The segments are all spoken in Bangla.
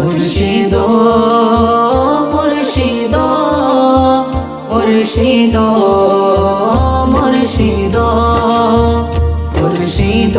মুর্শিদ মুর্শিদ মুর্শিদ মুর্শিদ মুর্শিদ।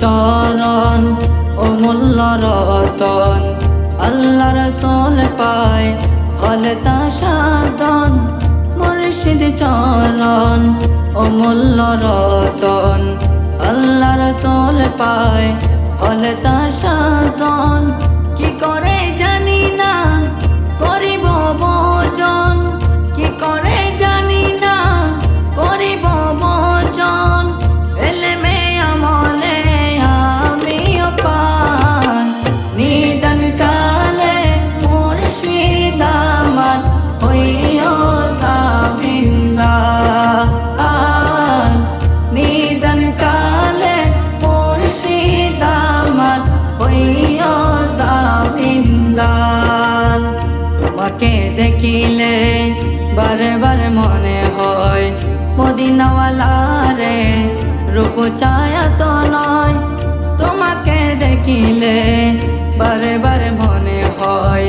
চরণ ও মূল্য রতন, আল্লাহ রসোল পায় হলে তা সাধন। মুর্শিদ চরণ ও মূল্য রতন, আল্লাহ রসোল পায় তাসাদন হইও তোমাকে দেখিলে বারে বারে মনে হয় মদিনাওয়ালা রূপ চায়া তো নয়। তোমাকে দেখিলে বারে বারে মনে হয়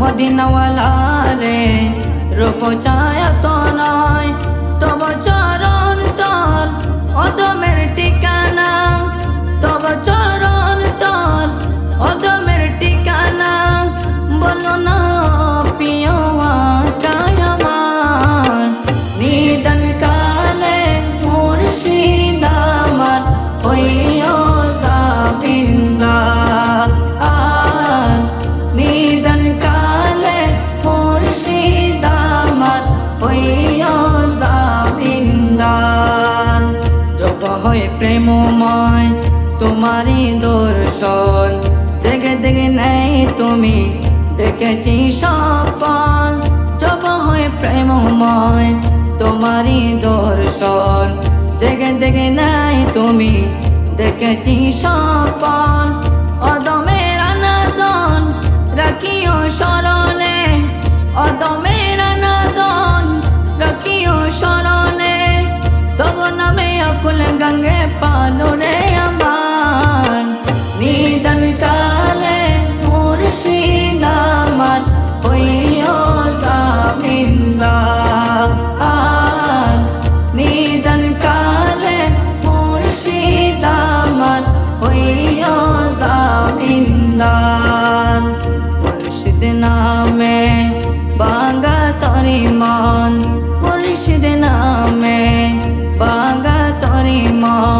মদিনাওয়ালা রূপ চায়া তো নয়। তব চরণ তোর, অদমের ঠিকানা প্রেমময় তোমারই দর্শন। জেগে দেখে নেই তুমি, দেখেছি সপন। জব হয় প্রেমময় তোমারই দর্শন। জেগে দেখে নাই তুমি, দেখেছি সপন। অদমের আনাদন, রাখিও স্মরণে। অদমের সাবিন্দার মুর্শিদ নামে বাঙ্গা তরি মন। মুর্শিদ নামে বাঙ্গা তরি মন।